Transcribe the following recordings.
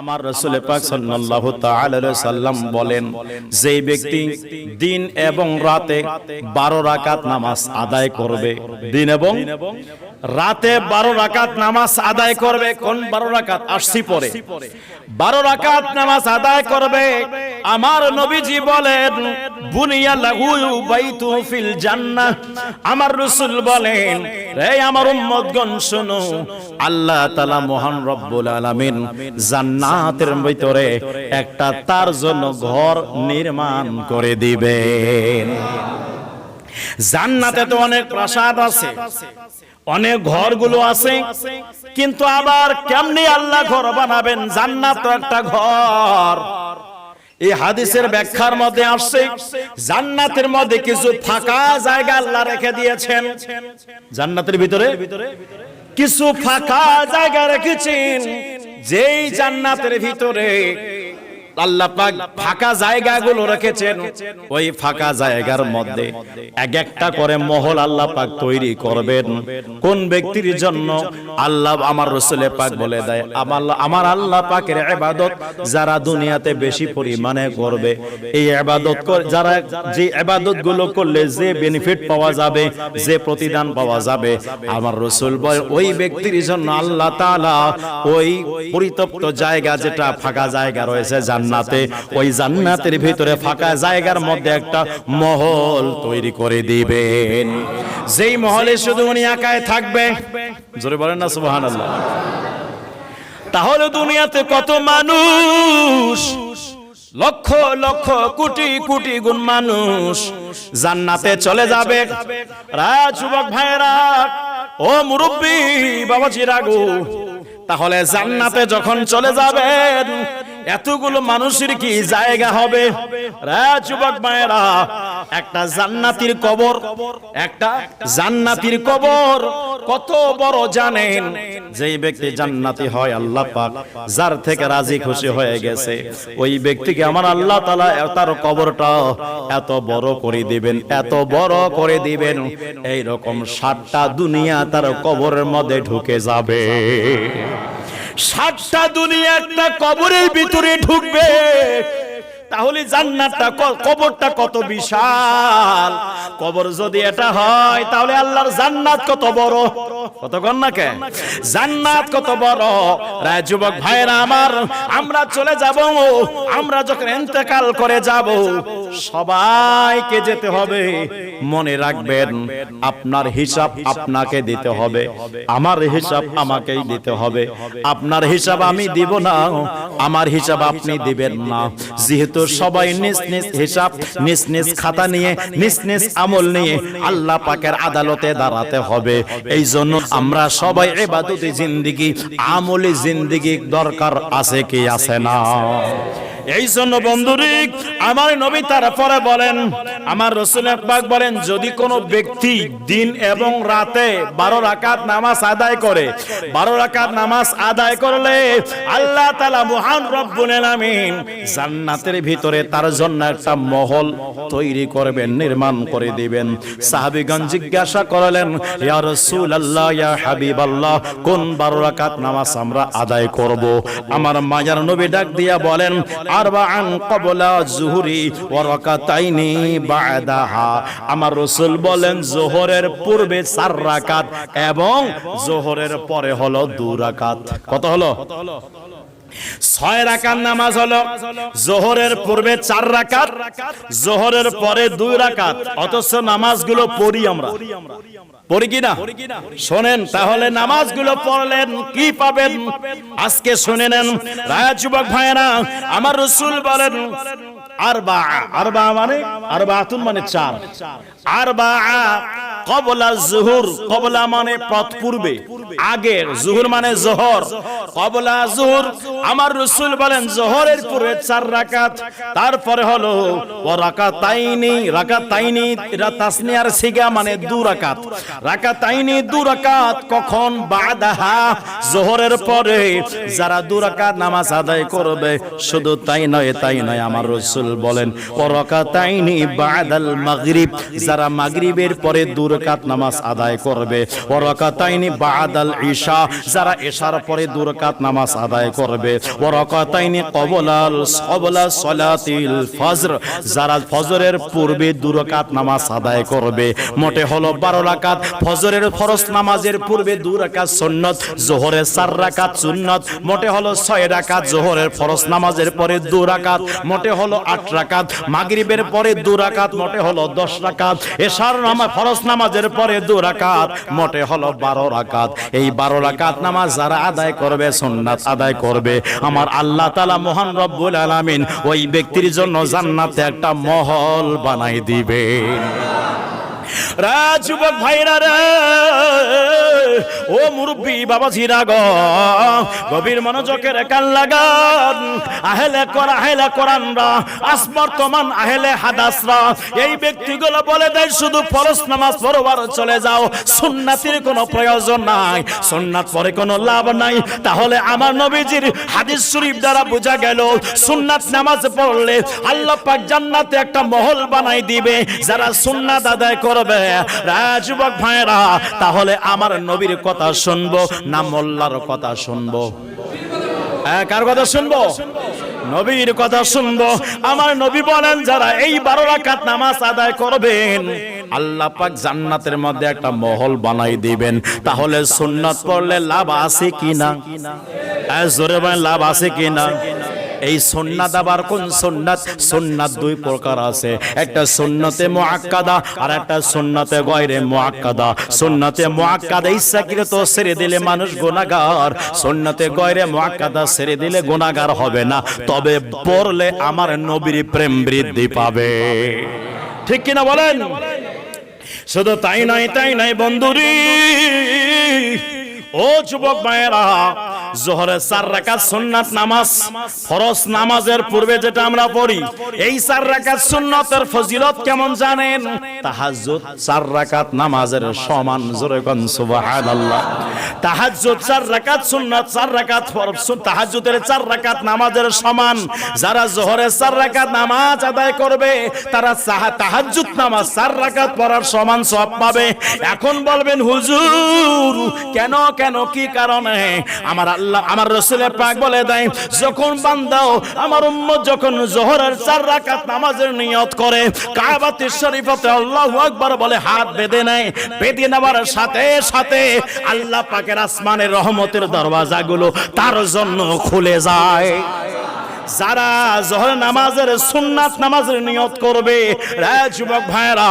আমার রসুল পাক তাআলা সাল্লাম বলেন, যে ব্যক্তি দিন এবং রাতে 12 রাকাত নামাজ আদায় করবে, দিন এবং রাতে 12 রাকাত নামাজ আদায় করবে, কোন 12 রাকাত? আসছি পরে। 12 রাকাত নামাজ আদায় করবে, আমার নবীজি বলেন, বুনিয়া লাহু বাইতু ফিল জান্নাহ। আমার রাসূল বলেন রে আমার উম্মতগণ, শুনো, আল্লাহ তাআলা মহান রব্বুল আলামিন জান্নাতের ভিতরে একটা তার জন্য ঘর নির্মাণ করে দিবেন জান্নাতে তো অনেক প্রাসাদ আছে, অনেক ঘরগুলো আছে, কিন্তু আবার কেমনি আল্লাহ ঘর বানাবেন? জান্নাত একটা ঘর। এই হাদিসের ব্যাখ্যার মধ্যে আসছে, জান্নাতের মধ্যে কিছু ফাঁকা জায়গা আল্লাহ রেখে দিয়েছেন। জান্নাতের ভিতরে কিছু ফাঁকা জায়গা রেখেছেন। যেই জান্নাতের ভিতরে আল্লাহ পাক ফাঁকা জায়গাগুলো রেখেছেন। ওই ফাঁকা জায়গার মধ্যে এক একটা করে মহল আল্লাহ পাক তৈরি করবেন। কোন ব্যক্তির জন্য? আল্লাহ আমার রসুলে পাক বলে দেয়, আমার আমার আল্লাহ পাকের ইবাদত যারা দুনিয়াতে বেশি পরিমাণে করবে, এই ইবাদত যারা যে ইবাদতগুলো করলে যে বেনিফিট পাওয়া যাবে, যে প্রতিদান পাওয়া যাবে, আমার রসুল বলে, ওই ব্যক্তির জন্য আল্লাহ তাআলা ওই পরিতপ্ত জায়গা যেটা ফাঁকা জায়গা রয়েছে জান্নাতে ওই জান্নাতের ভিতরে ফাঁকা জায়গার মধ্যে একটা মহল তৈরি করে দিবেন। যেই মহলে শুধু উনি একাই থাকবে জোরে বলেন না সুবহানাল্লাহ। তাহলে দুনিয়াতে কত মানুষ লক্ষ লক্ষ কোটি কোটি গুণ মানুষ জান্নাতে চলে যাবে। রা যুবক ভাইরা ও মুরব্বী বাবা চিরাগু তাহলে জান্নাতে যখন চলে যাবেন এতগুলো মানুষের কি জায়গা হবে? যুবক মায়েরা, একটা জান্নাতির কবর, একটা জান্নাতির কবর। কত বড় জানেন, যেই ব্যক্তি জান্নাতি হয় আল্লাহ পাক, যার থেকে রাজি খুশি হয়ে গেছে। ওই ব্যক্তিকে আমার আল্লাহ তাআলা তার কবরটা এত বড় করে দিবেন, এত বড় করে দিবেন। এই রকম সাতটা দুনিয়া তার কবরের মধ্যে ঢুকে যাবে। সাতটা দুনিয়া একটা কবরের ভিতরে ঢুকবে। তাহলে জান্নাতটা কবরটা কত বিশাল? কবর যদি এটা হয়, তাহলে আল্লাহর জান্নাত কত বড়? কত কন না কে? জান্নাত কত বড়? রায় যুবক ভাইরা আমার, আমরা চলে যাব। আমরা যখন ইন্তেকাল করে যাব সবাইকে যেতে হবে। মনে রাখবেন আপনার হিসাব আপনাকে দিতে হবে। আমার হিসাব আমাকেই দিতে হবে। আপনার হিসাব আমি দিব না। আমার হিসাব আপনি দিবেন না। যেহেতু সবাই নিজ নিজ হিসাব নিজ নিজ খাতা নিয়ে নিজ নিজ আমল নিয়ে আল্লাহ পাকের আদালতে দাঁড়াতে হবে। এই জন্য আমরা সবাই এবাদতি জিন্দিগি আমলি জিন্দিগি দরকার আছে কি আছে না? এই জন্য বন্ধুরি, আমার নবী তারপরে বলেন, আমার রসুল পাক বলেন, যদি কোনো ব্যক্তি দিন এবং রাতে বারো রাকাত নামাজ আদায় করে, বারো রাকাত নামাজ আদায় করলে আল্লাহ তালা মহান রব্বুল আলামিন জান্নাতের ভিতরে তার জন্য একটা মহল তৈরি করবেন, নির্মাণ করে দিবেন। সাহাবিগণ জিজ্ঞাসা করলেন, ইয়া রাসূলুল্লাহ, ইয়া হাবিবাল্লাহ, কোন বারো রাকাত নামাজ আমরা আদায় করব? আমার মাজার নবী ডাক দিয়া বলেন আরবাআন ক্বাবলা যুহুরি ওয়া রাকাতাইনি বাদাহা। আমার রাসূল বলেন যোহরের পূর্বে চার রাকাত এবং যোহরের পরে হলো দু রাকাত। কত হলো? ছয় রাকাত নামাজ হলো, জোহরের পূর্বে চার রাকাত, জোহরের পরে দুই রাকাত। অথচ নামাজগুলো পড়ি আমরা। পড়ি কিনা? শোনেন, তাহলে নামাজগুলো পড়লেন, কি পাবেন? আজকে শুনে নেন, রায়া যুবক ভাইয়েরা, আমার রসুল বলেন, আরবা আরবা মানে আরবাতুন মানে চার। আরবা, কবলা জুহুর, কবলা মানে পথ পূর্বে। আগে জুহুর মানে জোহর কবলা জুহুর। আমার রসুল বলেন জোহরের পূর্বে চার রাকাত। তারপরে হলো ও রাকাতাইনি রাকাতাইনি এটা তাসনিয়ার সিগা মানে দু রাকাত। রাকাতাইনি দু রাকাত কখন? বাদাহা জোহরের পরে। যারা দু রাকাত নামাজ আদায় করবে শুধু তাই নয় তাই নয় আমার রসুল বলেন ও রাকাতাইনি বাদাল মাগরিব। যারা মাগরিবের পরে দু রাকাত নামাজ আদায় করবে ও রাকাতাইনি বাদাল বাদাল ঈশা, যারা এশার পরে দুরাকাত নামাজ আদায় করবে। ওয়া রাকাতাইনি কবলাল কবলা সলাতিল ফজর, যারা ফজরের পূর্বে দুরাকাত নামাজ আদায় করবে। মোটে হলো 12 রাকাত, ফজরের ফরজ নামাজের পূর্বে দু রাকাত সুন্নত, জোহরের চার রাকাত সুন্নত, মোটে হলো 6 রাকাত, জোহরের ফরজ নামাজের পরে দু রাকাত, মোটে হলো 8 রাকাত, মাগরিবের পরে দু রাকাত, মোটে হলো 10 রাকাত, এশার নামাজ ফরজ নামাজের পরে দু রাকাত, মোটে হলো 12 রাকাত। এই 12 রাকাত নামাজ যারা আদায় করবে, সুন্নাত আদায় করবে। আমার আল্লাহ তালা মহান রব্বুল আলামিন ওই ব্যক্তির জন্য জান্নাতে একটা মহল বানাই দিবেন রাজুবক ভাইরা রে, ও মুরব্বী বাবা জিরা গ, গভীর মনোযোগের কান লাগান। আহেলে কর, আহেলে কোরআনরা আস বর্তমান আহেলে হাদাসরা, এই ব্যক্তিগুলো বলে দেয়, শুধু ফরজ নামাজ পড়বার চলে যাও, সুন্নাতের কোনো প্রয়োজন নাই, সুন্নাত পরে কোনো লাভ নাই। তাহলে আমার নবীজির হাদিস শরীফ দ্বারা বোঝা গেল, সুন্নাত নামাজ পড়লে আল্লাহ পাক জান্নাতে একটা মহল বানাই দিবে, যারা সুন্নাত আদায় করবে। রাজুবক ভাইরা তাহলে আমার নবীর কথা শুনব না মোল্লার কথা শুনব? হ্যাঁ, কার কথা শুনব? নবীর কথা শুনব। আমার নবী বলেন যারা এই বারো রাকাত নামাজ আদায় করবেন আল্লাহ পাক জান্নাতের মধ্যে একটা মহল বানাই দিবেন। তাহলে সুন্নাত পড়লে লাভ আছে কিনা? হ্যাঁ, জোরে লাভ আছে কিনা? এই সুন্নাত আবার কোন সুন্নাত? সুন্নাত দুই প্রকার আছে। একটা সুন্নতে মুআক্কাদা আর একটা সুন্নতে গয়রে মুআক্কাদা। সুন্নতে মুআক্কাদা ইচ্ছাকৃত ছেড়ে দিলে মানুষ গুনাহগার। সুন্নতে গয়রে মুআক্কাদা ছেড়ে দিলে গুনাহগার হবে না। তবে পড়লে আমার নবীর প্রেম বৃদ্ধি পাবে। ঠিক কিনা বলেন? শুধু তাই নাই তাই নাই বন্ধুরি, ও যুবক মায়েরা জোহরের চার রাকাত সুন্নাত নামাজ, ফরজ নামাজের পূর্বে যেটা আমরা পড়ি, এই চার রাকাত সুন্নাতের ফজিলত কেমন জানেন? তাহাজ্জুদ চার রাকাত নামাজের সমান, জোরে কোন তাহাজ্জুদ চার রাকাত সুন্নাত, চার রাকাত তাহাজ্জুদের চার রাকাত নামাজের সমান। যারা জোহরের চার রাকাত নামাজ আদায় করবে, তারা তাহাজ্জুদ নামাজ চার রাকাত পড়ার সমান সব পাবে। এখন বলবেন, হুজুর, কেন কেন, কি কারণে? আমার আল্লাহ আমার রসুলের পাক বলে দেয়, যখন বান্দাও আমার উম্মত যখন জোহরের চার রাকাত নামাজের নিয়ত করে কাবাতে শরীফতে আল্লাহ আকবার বলে, হাত বেঁধে নেয়, বেঁধে নেওয়ার সাথে সাথে আল্লাহ পাকের আসমানের রহমতের দরওয়াজাগুলো তার জন্য খুলে যায়। যারা জহর নামাজের সুন্নাত নামাজের নিয়ত করবে যুবক ভাইরা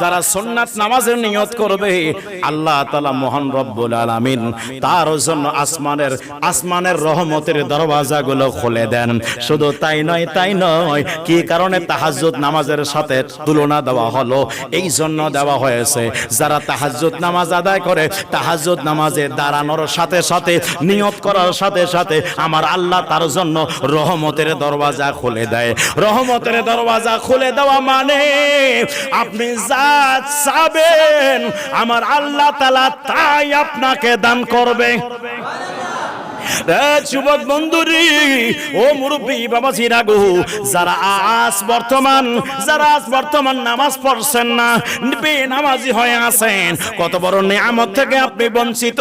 যারা সুন্নাত নামাজের নিয়ত করবে, আল্লাহ তাআলা মহান রব্বুল আলামিন তার জন্য আসমানের আসমানের রহমতের দরওয়াজাগুলো খুলে দেন। শুধু তাই নয় তাই নয়, কি কারণে তাহাজ্জুদ নামাজের সাথে তুলনা দেওয়া হলো? এই জন্য দেওয়া হয়েছে, যারা তাহাজ্জুদ নামাজ আদায় করে, তাহাজ্জুদ নামাজে দাঁড়ানোর সাথে সাথে, নিয়ত করার সাথে সাথে, আমার আল্লাহ তার জন্য রহমতের দরওয়াজা খুলে দেয়। রহমতের দরওয়াজা খুলে দেওয়া মানে আপনি যা চাবেন আমার আল্লাহ তালা তাই আপনাকে দান করবে। যুবক বন্ধুরি, ও মুরব্বী যারা আজ বর্তমান, যারা আজ বর্তমান নামাজ পড়ছেন না হয়ে আছেন, কত বড় নিয়ামত থেকে আপনি বঞ্চিত।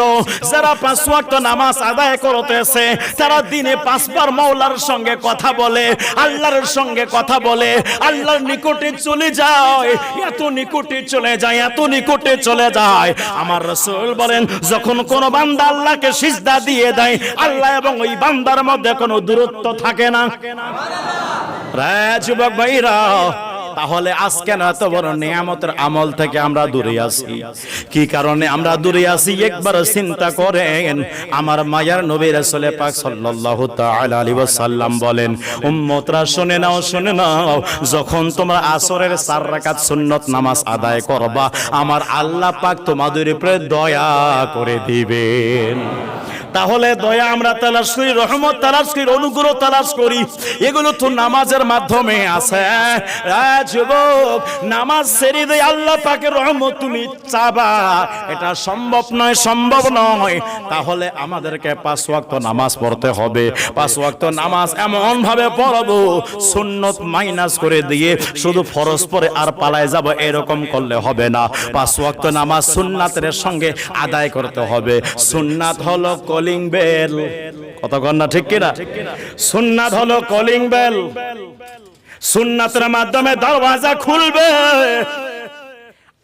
যারা পাঁচ ওয়াক্ত নামাজ আদায় করতেছে, তারা দিনে পাঁচবার মৌলার সঙ্গে কথা বলে, আল্লাহর সঙ্গে কথা বলে, আল্লাহর নিকটে চলে যায়, এত নিকটে চলে যায়, এত নিকটে চলে যায়। আমার রসুল বলেন, যখন কোন বান্দা আল্লাহকে সিজদা দিয়ে দেয় আল্লাহ এবং ওই বান্দার মধ্যে কোনো দূরত্ব থাকে না। যুবক ভাইরা, তাহলে আজকে না এত বড় নিয়ামতের আমল থেকে আমরা দূরে আছি। কি কারণে আমরা দূরে আছি? একবার চিন্তা করেন, আমার মায়ার নবী রাসূলে পাক সাল্লাল্লাহু তাআলা আলাইহি ওয়াসাল্লাম বলেন, উম্মতরা, শুনে নাও শুনে নাও, যখন তোমরা আসরের চার রাকাত সুন্নত নামাজ আদায় করবা, আমার আল্লাহ পাক তোমাদের উপরে দয়া করে দিবেন। তাহলে দয়া আমরা তালাশ করি, রহমত তালাশ করি, অনুগ্রহ তালাশ করি। এগুলো তো নামাজের মাধ্যমে আছে। যুবক, নামাজ ছেড়ে দিয়ে আল্লাহ পাকে রহমত তুমি চাবা। এটা সম্ভব নয় সম্ভব নয়। তাহলে আমাদেরকে পাঁচ ওয়াক্ত নামাজ পড়তে হবে। পাঁচ ওয়াক্ত নামাজ এমন ভাবে পড়ব, সুন্নত মাইনাস করে দিয়ে শুধু ফরজ পরে আর পালায় যাব, এরকম করলে হবে না। পাঁচ ওয়াক্ত নামাজ সুন্নাতের সঙ্গে আদায় করতে হবে। সুন্নাত হলো কলিং বেল কতক্ষণ না, ঠিক কিনা? সুন্নাত হলো কলিং বেল সুন্নাতের মাধ্যমে দরওয়াজা খুলবে।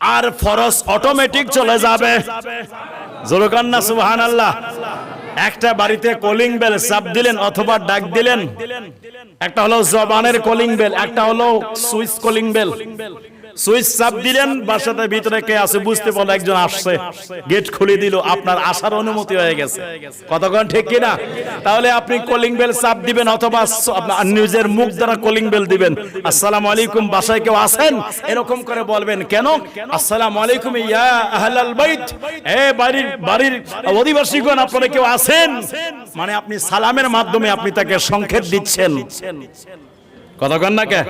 আর ফরজ অটোমেটিক চলে যাবে। জোরকান্না সুবহান আল্লাহ একটা বাড়িতে কলিং বেল চাপ দিলেন অথবা ডাক দিলেন। একটা হলো জবানের কলিং বেল একটা হলো সুইচ কলিং বেল সুইচ চাপ দিলেন বাসাতে ভিতরে কে আছে বুঝতে পারল একজন আসছে। গেট খুলে দিল, আপনার আসার অনুমতি হয়ে গেছে। কতক্ষণ ঠিক কিনা? তাহলে আপনি কলিং বেল চাপ দিবেন অথবা নিজের মুখ দ্বারা কলিং বেল দিবেন। আসসালামু আলাইকুম, বাসায় কেউ আছেন? এরকম করে বলবেন, কেন? আসসালামু আলাইকুম, ইয়া আহলাল বাইত। এ বাড়ির বাড়ির অধিবাসীগণ, আপনারা কেউ আছেন? মানে আপনি সালামের মাধ্যমে আপনি তাকে সংকেত দিচ্ছেন। কতক্ষণ না কে?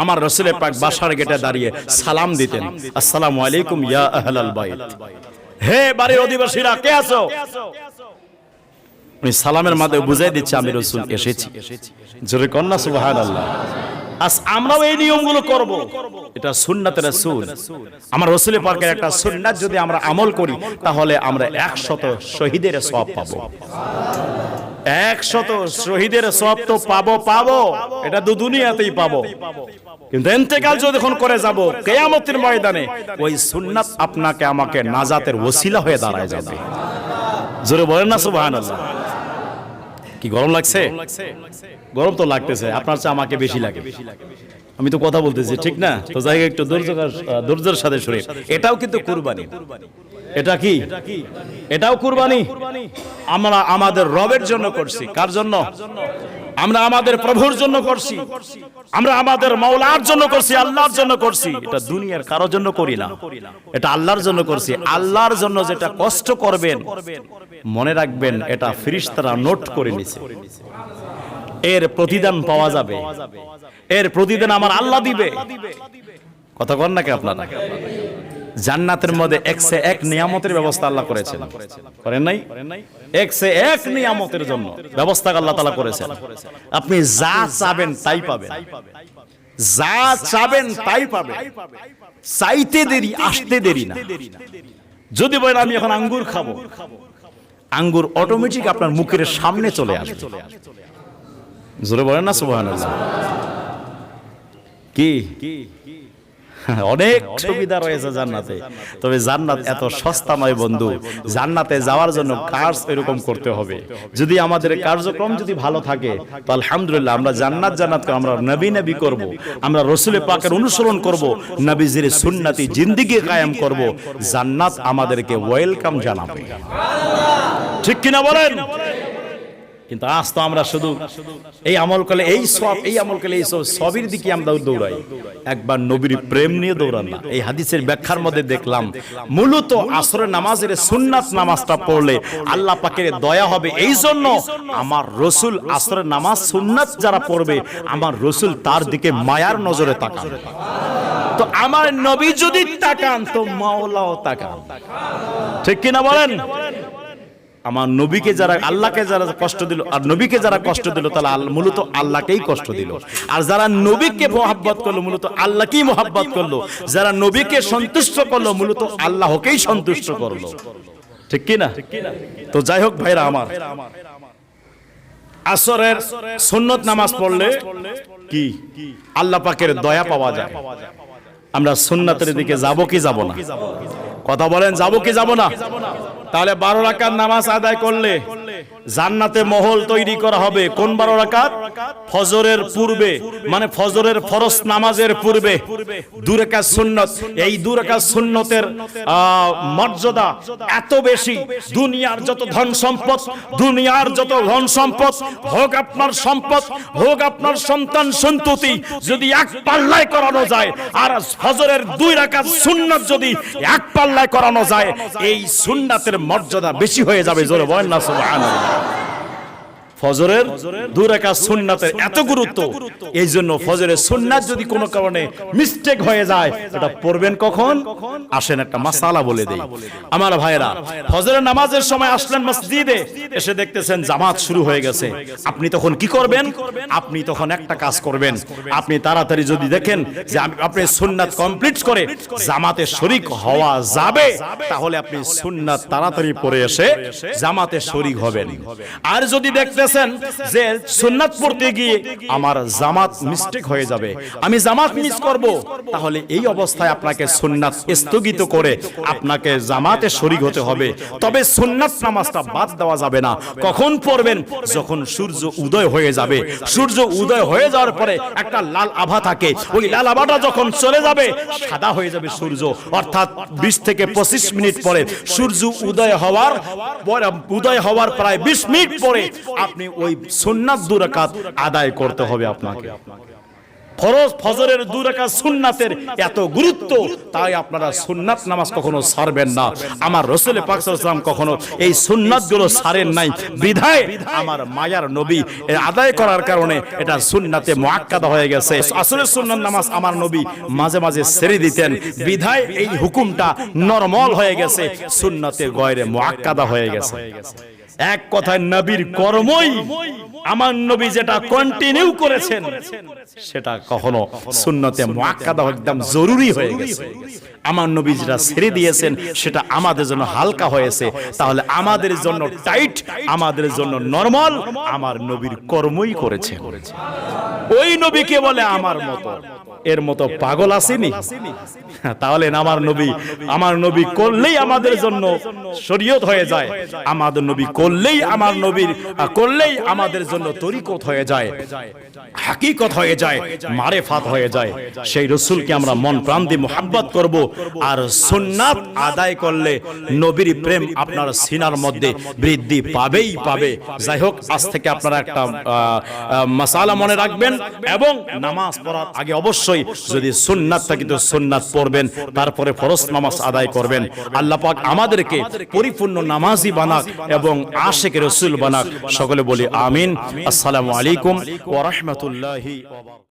আমার রসুলের পাক বাসার গেটে দাঁড়িয়ে সালাম দিতেন। আসসালামু আলাইকুম হে বাড়ির অধিবাসীরা, কে আছো? সালামের মাধ্যমে বুঝাই দিচ্ছে আমি রসুল এসেছি। জোরে কন্যা সুবহানাল্লাহ। আজ আমরাও এই নিয়মগুলো করব। এটা সুন্নাতের রাসূল আমার রসুলের পাকের একটা সুন্নাত যদি আমরা আমল করি তাহলে আমরা একশত শহীদের সব পাবো। একশত শহীদের সব তো পাবো পাবো। এটা দু দুনিয়াতেই পাবো। কিন্তু এন্তেকাল যখন করে যাব কেয়ামতের ময়দানে ওই সুন্নাত আপনাকে আমাকে নাজাতের ওসিলা হয়ে দাঁড়ায় যাবে। জোরে বলেন না সুবহানাল্লাহ। কি গরম লাগছে? গরম তো লাগতেছে, আপনার চেয়ে আমাকে বেশি লাগে। আমি তো কথা বলতেছি, ঠিক না? তো যাই একটু ধৈর্য ধৈর্যের সাথে শুনে এটাও কিন্তু কুরবানি। এটা কি? এটাও কুরবানি? আমরা আমাদের রবের জন্য করছি। কার জন্য? আমরা আমাদের প্রভুর জন্য করছি। আমরা আমাদের মাওলার জন্য করছি, আল্লাহর জন্য করছি। এটা দুনিয়ার কারোর জন্য করি না। এটা আল্লাহর জন্য করছি। আল্লাহর জন্য যেটা কষ্ট করবেন, মনে রাখবেন, এটা ফিরিস্তারা নোট করে নিছে। এর প্রতিদান পাওয়া যাবে। এর প্রতিদান আমার আল্লাহ দিবে। কথা কন নাকি আপনারা? জান্নাতের মধ্যে একসে এক নিয়ামতের ব্যবস্থা আল্লাহ করেছেন। করেন নাই? একসে এক নিয়ামতের জন্য ব্যবস্থা আল্লাহ তাআলা করেছেন। আপনি যা চাবেন তাই পাবেন। যা চাবেন তাই পাবেন। চাইতে দেরি, আসতে দেরি না। যদি বলেন আমি এখন আঙ্গুর খাব, আঙ্গুর অটোমেটিক আপনার মুখের সামনে চলে আসবে। জোরে বলেন না, সুবহানাল্লাহ। কি? অনেক সুবিধা রয়েছে জান্নাতে। তবে জান্নাত এত সস্তা নয় বন্ধু। জান্নাতে যাওয়ার জন্য কাজ এরকম করতে হবে। যদি আমাদের কার্যক্রম যদি ভালো থাকে, তো আলহামদুলিল্লাহ আমরা জান্নাত জান্নাত আমরা নবী নবী করব। আমরা রসুলের পাকের অনুসরণ করব। নবীজির সুন্নাতি জিন্দিগি কায়েম করব। জান্নাত আমাদেরকে ওয়েলকাম জানাবে। ঠিক কিনা বলেন? কিন্তু আজ তো আমরা শুধু এই আমল করলে, এই সব, এই আমল করলে এই সব, সবের দিকে আমরা দৌড়াই। একবার নবীর প্রেম নিয়ে দৌড়ান না। এই হাদিসের ব্যাখ্যার মধ্যে দেখলাম, মূলত আসরের নামাজের সুন্নাত নামাজটা পড়লে আল্লাহ পাকের দয়া হবে। এই জন্য আমার রসুল আসরের নামাজ সুন্নাত যারা পড়বে, আমার রসুল তার দিকে মায়ার নজরে তাকান। তো আমার নবী যদি তাকান, তো মাওলাও তাকান। ঠিক কিনা বলেন? আমার নবীকে যারা আল্লাহকে যারা কষ্ট দিল, আর নবীকে যারা কষ্ট দিল আল- মূলত আল্লাহকেই কষ্ট দিল। আর যারা নবীকে মোহাব্বত করল, মূলত আল্লাহকেই মোহাব্বত করল। যারা নবীকে সন্তুষ্ট করল, মূলত আল্লাহকেই সন্তুষ্ট করল। ঠিক কি না তো যাই হোক ভাইরা আমার, আসরের সুন্নত নামাজ পড়লে কি? আল্লাহ পাকের দয়া পাওয়া যায়। আমরা সুন্নাতের দিকে যাব কি যাব না? কথা বলেন, যাব কি যাব না? তাহলে বারো রাকাত নামাজ আদায় করলে জান্নাতে মহল তৈরি করা হবে। কোন বারো রাকাত? ফজরের পূর্বে। মানে ফজরের ফরজ নামাজের পূর্বে। দুরেকা সুন্নত। এই দুরেকা সুন্নতের মর্যাদা এত বেশি। দুনিয়ার যত ধন সম্পদ, দুনিয়ার যত ধন সম্পদ, হোক আপনার সম্পদ, হোক আপনার সন্তান সন্ততি যদি এক পাল্লায় করানো যায়, আর ফজরের দুই রাকাত সুন্নত যদি এক পাল্লায় করানো যায়, এই সুন্নাতের মর্যাদা বেশি হয়ে যাবে। জোরে বলেন না, সুবহানাল্লাহ। 아 ফজরের দুই রাকাত সুন্নাতের এত গুরুত্ব। এই জন্য ফজরের সুন্নাত যদি কোনো কারণে মিস্টেক হয়ে যায় এটা পড়বেন কখন? আসেন একটা মাসালা বলে দেই। আমার ভাইরা ফজরের নামাজের সময় আসলেন মসজিদে এসে দেখতেছেন জামাত শুরু হয়ে গেছে। আপনি তখন কি করবেন? আপনি তখন একটা কাজ করবেন। আপনি তাড়াতাড়ি যদি দেখেন যে আপনি সুন্নাত কমপ্লিট করে জামাতে শরিক হওয়া যাবে তাহলে আপনি সুন্নাত তাড়াতাড়ি পড়ে এসে জামাতে শরিক হবেন। আর যদি দেখতেছেন যে সুন্নাত পড়তে গিয়ে আমার জামাত মিস্টেক হয়ে যাবে। আমি জামাত মিস করব। তাহলে এই অবস্থায় আপনাকে সুন্নাত স্থগিত করে আপনাকে জামাতে শরিক হতে হবে। তবে সুন্নাত নামাজটা বাদ দেওয়া যাবে না। কখন পড়বেন? যখন সূর্য উদয় হয়ে যাবে। সূর্য উদয় হয়ে যাওয়ার পরে একটা লাল আভা থাকে। ওই লাল আভাটা যখন চলে যাবে, সাদা হয়ে যাবে সূর্য। অর্থাৎ বিশ থেকে পঁচিশ মিনিট পরে সূর্য উদয় হওয়ার উদয় হওয়ার প্রায় বিশ মিনিট পরে আপনি ওই সুন্নাত দুরাকাত আদায় করতে হবে আপনাকে। ফরজ ফজরের দু রাকাত সুন্নাতের এত গুরুত্ব, তাই আপনারা সুন্নাত নামাজ কখনো ছাড়বেন না। আমার রসুল পাক সাল্লাল্লাহু আলাইহি ওয়াসাল্লাম কখনো এই সুন্নাতগুলো ছাড়েন নাই। বিধায় আমার মায়ার নবী আদায় করার কারণে এটা সুন্নাতে মুআক্কাদা হয়ে গেছে। আসলে সুন্নাত নামাজ আমার নবী মাঝে মাঝে ছেড়ে দিতেন। বিধায় এই হুকুমটা নরমাল হয়ে গেছে, সুন্নাতে গয়রে মুআক্কাদা হয়ে গেছে। এক কথায় নবীর কর্মই আমার নবী যেটা কন্টিনিউ করেছেন, সেটা কখনো সুন্নতে মুআক্কাদা একদম জরুরি হয়ে গেছে। আমার নবী যেটা ছেড়ে দিয়েছেন, সেটা আমাদের জন্য হালকা হয়েছে। তাহলে আমাদের জন্য টাইট আমাদের জন্য নরমাল আমার নবীর কর্মই করেছে ওই নবীকে বলে আমার মতো। এর মতো পাগল আসেনি তাহলে আমার নবী আমার নবী করলেই আমাদের জন্য শরীয়ত হয়ে যায়। আমাদের নবী করলেই আমার নবীর করলেই আমাদের জন্য তরিকত হয়ে যায় হাকিকত হয়ে যায় মারে মারেফাত হয়ে যায়। সেই রসুলকে আমরা মন প্রাণ দিয়ে মোহাব্বত করব আর সুন্নাত আদায় করলে নবীর প্রেম আপনার সিনার মধ্যে বৃদ্ধি পাবেই পাবে। যাই হোক আজ থেকে আপনারা একটা আহ, মনে রাখবেন এবং নামাজ পড়ার আগে অবশ্যই যদি সুন্নাত থাকে তো সুন্নাত পড়বেন, তারপরে ফরজ নামাজ আদায় করবেন। আল্লাহ পাক আমাদেরকে পরিপূর্ণ নামাজি বানাক এবং আশেক রসুল বানাক। সকলে বলি আমিন। আসসালামু আলাইকুম ওয়া রাহমাতুল্লাহি ওয়া